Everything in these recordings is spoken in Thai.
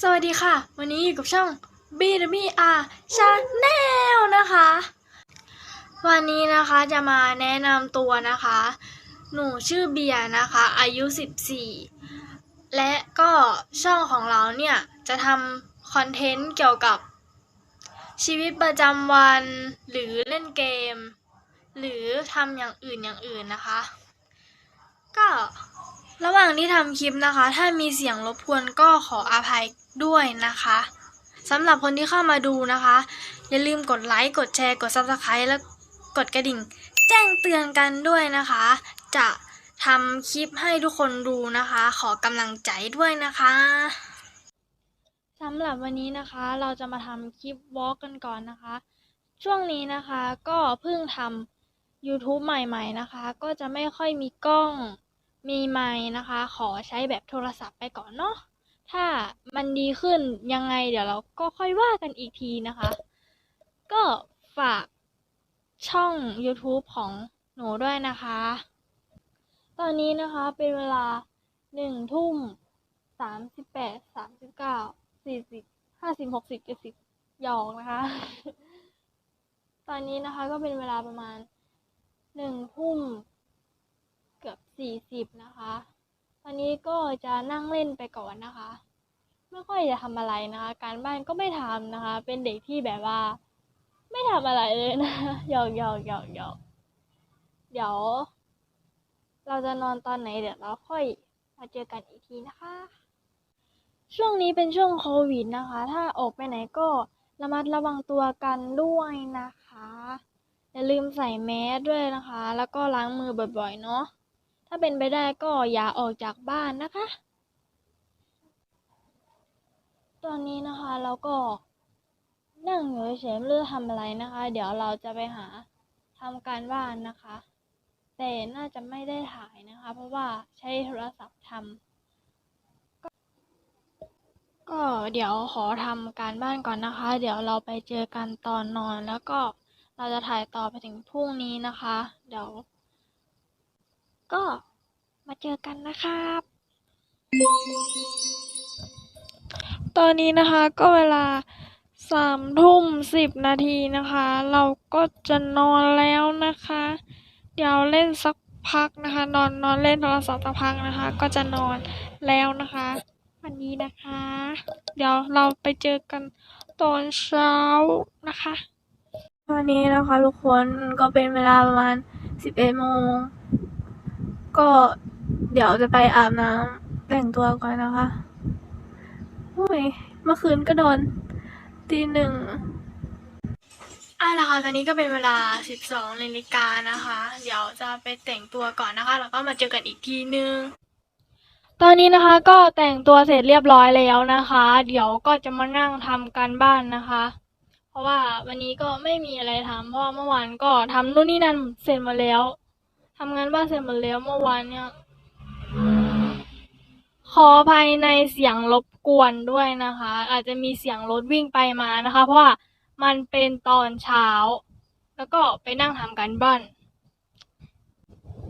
สวัสดีค่ะ วันนี้อยู่กับช่อง B W R Channel นะคะ วันนี้นะคะจะมาแนะนำตัวนะคะ หนูชื่อเบียร์นะคะ อายุ 14 และก็ช่องของเราเนี่ย จะทำคอนเทนต์เกี่ยวกับ ชีวิตประจำวันหรือเล่นเกม หรือทำอย่างอื่นอย่างอื่นนะคะ ก็ ระหว่างที่ทำคลิปนะคะ ถ้ามีเสียงรบกวนก็ขออภัยด้วยนะคะสำหรับคนที่เข้ามาดูนะคะ อย่าลืมกดไลค์ กดแชร์ กด Subscribe แล้วกดกระดิ่ง แจ้งเตือนกันด้วยนะคะ จะทำคลิปให้ทุกคนดูนะคะ ขอกำลังใจด้วยนะคะสำหรับวันนี้นะคะ เราจะมาทำคลิปวอล์กกันก่อนนะคะ ช่วงนี้นะคะก็เพิ่งทำ YouTube ใหม่ ๆ นะคะ ก็จะไม่ค่อยมีกล้อง มีไมนะคะ ขอใช้แบบโทรศัพท์ไปก่อนเนาะถ้ามันดีขึ้นยังไงเดี๋ยวเราก็ค่อยว่ากันอีกทีนะคะ ก็ฝากช่อง YouTube ของหนูด้วยนะคะ ตอนนี้นะคะเป็นเวลาหนึ่งทุ่มสามสิบแปดสามสิบเก้าสี่สิบห้าสิบหกสิบเจ็ดสิบหยอกนะคะ ตอนนี้นะคะก็เป็นเวลาประมาณหนึ่งทุ่ม เกือบสี่สิบนะคะ ตอนนี้ก็จะนั่งเล่นไปก่อนนะคะ ไม่ค่อยจะทำอะไรนะคะ การบ้านก็ไม่ทำนะคะ เป็นเด็กที่แบบว่า ไม่ทำอะไรเลยนะหยอกหยอกหยอกหยอกเดี๋ยว เราจะนอนตอนไหนเดี๋ยวเราค่อยมาเจอกันอีกทีนะคะ ช่วงนี้เป็นช่วงโควิดนะคะ ถ้าออกไปไหนก็ระมัดระวังตัวกันด้วยนะคะ อย่าลืมใส่แมสด้วยนะคะ แล้วก็ล้างมือบ่อยๆ เนาะ ถ้าเป็นไปได้ก็อย่าออกจากบ้านนะคะ ตอนนี้นะคะเราก็นั่งอยู่เฉยๆไม่รู้ทำอะไรนะคะ เดี๋ยวเราจะไปหาทำการบ้านนะคะ แต่น่าจะไม่ได้ถ่ายนะคะ เพราะว่าใช้โทรศัพท์ทำกก็เดี๋ยวขอทำการบ้านก่อนนะคะ เดี๋ยวเราไปเจอกันตอนนอนแล้วก็เราจะถ่ายต่อไปถึงพรุ่งนี้นะคะ เดี๋ยว ก็มาเจอกันนะครับ ตอนนี้นะคะก็เวลาสามทุ่มสิบนาทีนะคะ เราก็จะนอนแล้วนะคะ เดี๋ยวเล่นสักพักนะคะ นอนนอนเล่นโทรศัพท์สักพักนะคะ ก็จะนอนแล้วนะคะ วันนี้นะคะ เดี๋ยวเราไปเจอกันตอนเช้านะคะวันนี้นะคะทุกคนก็เป็นเวลาประมาณสิบเอ็ดโมง ก็เดี๋ยวจะไปอาบน้ำแต่งตัวก่อนนะคะโอ้ยเมื่อคืนก็โดนตีหนึ่งอะนะคะตอนนี้ก็เป็นเวลาสิบสองนาฬิกานะคะ เดี๋ยวจะไปแต่งตัวก่อนนะคะ แล้วก็มาเจอกันอีกทีนึง ตอนนี้นะคะก็แต่งตัวเสร็จเรียบร้อยแล้วนะคะ เดี๋ยวก็จะมานั่งทำการบ้านนะคะ เพราะว่าวันนี้ก็ไม่มีอะไรทำเพราะว่าเมื่อวานก็ทำนู่นนี่นั่นเสร็จหมาแล้ว ทำงานบ้านเสร็จหมดแล้วเมื่อวานเนี่ย ขออภัยในเสียงรบกวนด้วยนะคะ อาจจะมีเสียงรถวิ่งไปมานะคะ เพราะว่ามันเป็นตอนเช้า แล้วก็ไปนั่งทำการบ้าน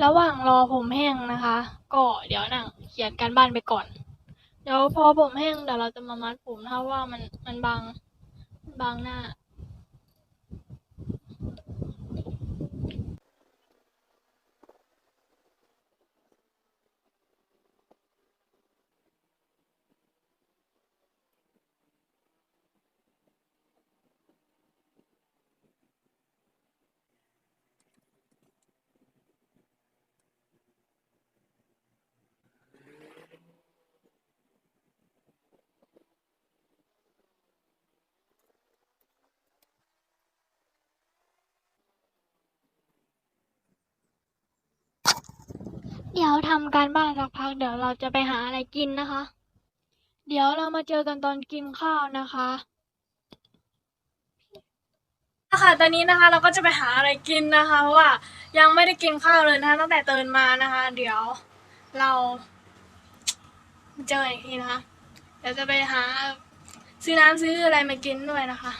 ระหว่างรอผมแห้งนะคะ ก็เดี๋ยวนั่งเขียนการบ้านไปก่อน เดี๋ยวพอผมแห้งเดี๋ยวเราจะมามัดผมถ้าว่ามันมันบางบางหน้า เดี๋ยวทำการบ้านสักพักเดี๋ยวเราจะไปหาอะไรกินนะคะ เดี๋ยวเรามาเจอกันตอนกินข้าวนะคะค่ะตอนนี้นะคะเราก็จะไปหาอะไรกินนะคะเพราะว่ายังไม่ได้กินข้าวเลยนะคะตั้งแต่ตื่นมานะคะ เดี๋ยวเราเจออีกทีนะคะเดี๋ยวจะไปหาซื้อน้ำซื้ออะไรมากินด้วยนะคะ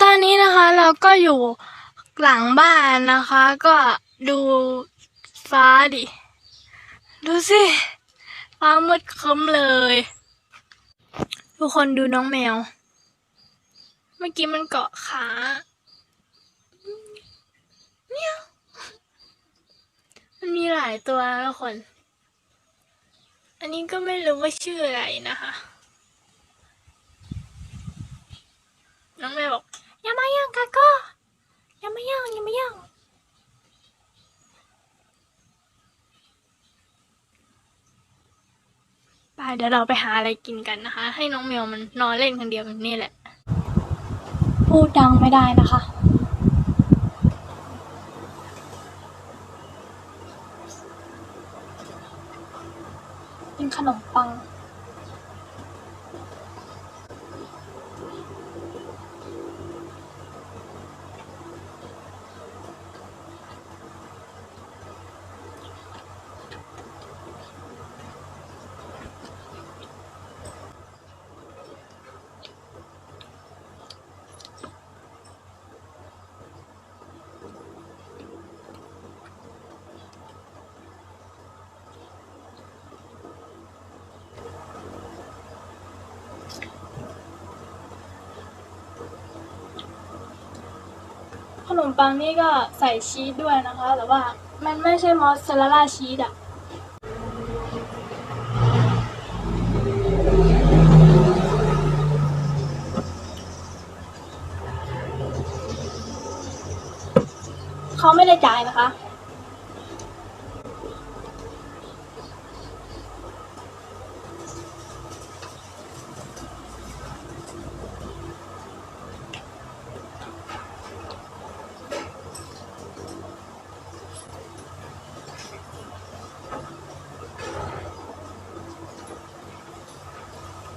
ตอนนี้นะคะเราก็อยู่หลังบ้านนะคะ ก็ดู ฟ้าดิ ดูสิ ฟ้ามืดครึ้มเลย ทุกคนดูน้องแมว เมื่อกี้มันเกาะขาเมียมันมีหลายตัวทุกคน อันนี้ก็ไม่รู้ว่าชื่ออะไรนะคะ น้องแมวบอกอย่ามาย่างกาก็อย่ามาย่างอย่ามาย่างไป เดี๋ยวเราไปหาอะไรกินกันนะคะ ให้น้องแมวมันนอนเล่นคนเดียวแบบนี้แหละ พูดดังไม่ได้นะคะ เป็นขนมปัง นมปังนี่ก็ใส่ชีสด้วยนะคะ แต่ว่ามันไม่ใช่มอสซาเรลล่าชีสอะเขาไม่ได้จ่ายนะคะ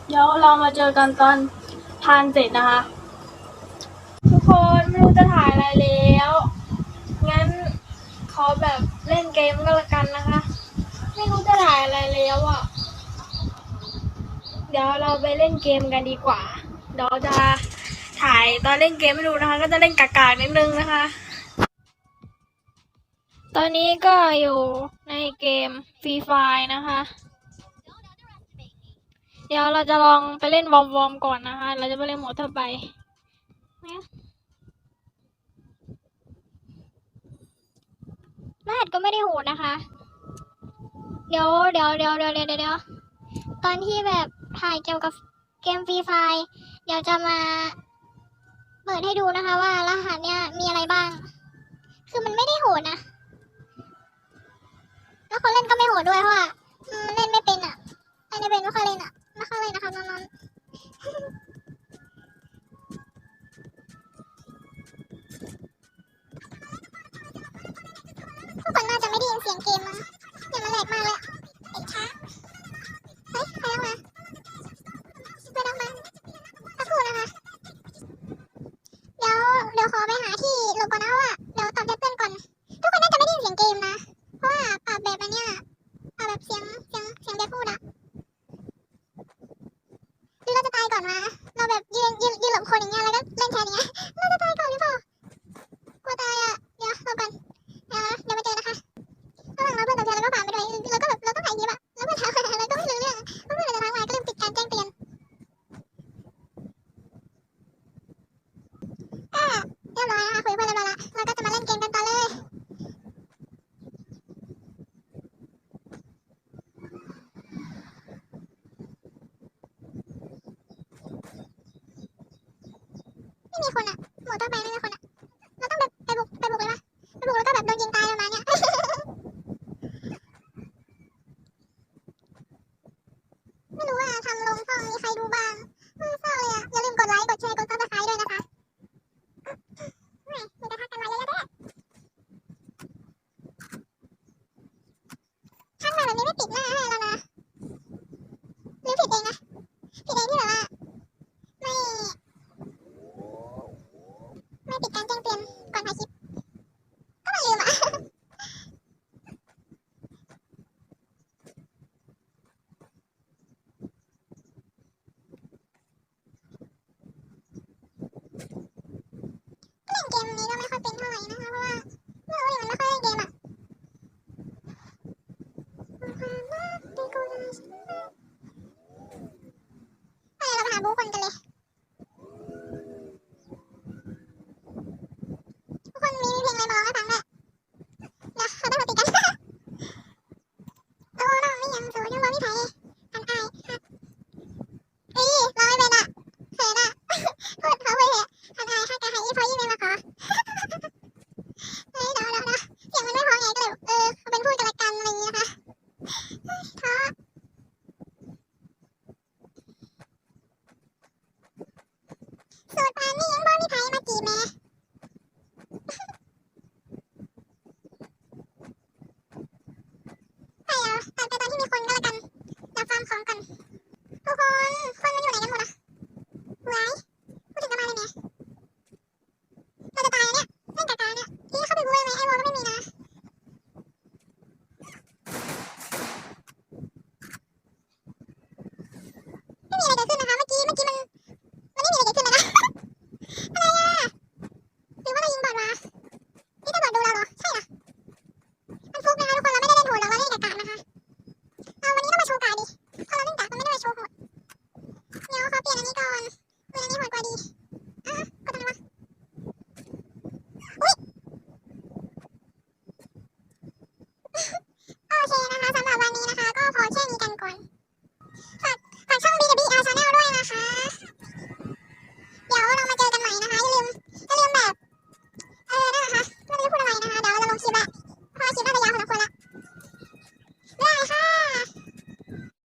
เดี๋ยวเรามาเจอกันตอนทานเสร็จนะคะ ทุกคนไม่รู้จะถ่ายอะไรแล้ว งั้นขอแบบเล่นเกมก็แล้วกันนะคะ ไม่รู้จะถ่ายอะไรแล้วอะ เดี๋ยวเราไปเล่นเกมกันดีกว่า เดี๋ยวจะถ่ายตอนเล่นเกมให้ดูนะคะ ก็จะเล่นกากๆนิดนึงนะคะ ตอนนี้ก็อยู่ในเกมฟรีไฟนะคะ เดี๋ยวเราจะลองไปเล่นวอมวอมก่อนนะคะ เราจะไปเล่นหมดทั่วไปรหัสก็ไม่ได้โหดนะคะ เดี๋ยวเดี๋ยวเดี๋ยวเดี๋ยวเดี๋ยวเดี๋ยวตอนที่แบบถ่ายเกี่ยวกับเกมฟรีไฟเดี๋ยวจะมาเปิดให้ดูนะคะว่ารหัสเนี่ยมีอะไรบ้าง คือมันไม่ได้โหดนะ แล้วคนเล่นก็ไม่โหดด้วยเพราะว่าเล่นไม่เป็นอะเล่นไม่เป็นไม่ค่อยเล่นอะ ไม่ค่อยเล่นะครับน้องๆทุกคนน่าจะไม่ได้ยินเสียงเกมมั้งเดี๋ยวมันแหลกมากเลยอะเด็กช้าเฮ้ยใครเอามาไม่ต้องมาสักครู่นะคะ เดี๋ยวเดี๋ยวขอไปหาที่หลบก่อนนะว่าเดี๋ยวตอบแชทเพื่อนก่อน ทุกคนน่าจะไม่ได้ยินเสียงเกมนะ เพราะว่าปรับแบบอันเนี้ยปรับแบบเสียงเสียงเสียงแบบพูดอะ ไปเราไปหาบูคนกันเลย มีคนก็แล้วกันเราฟาร์มของกัน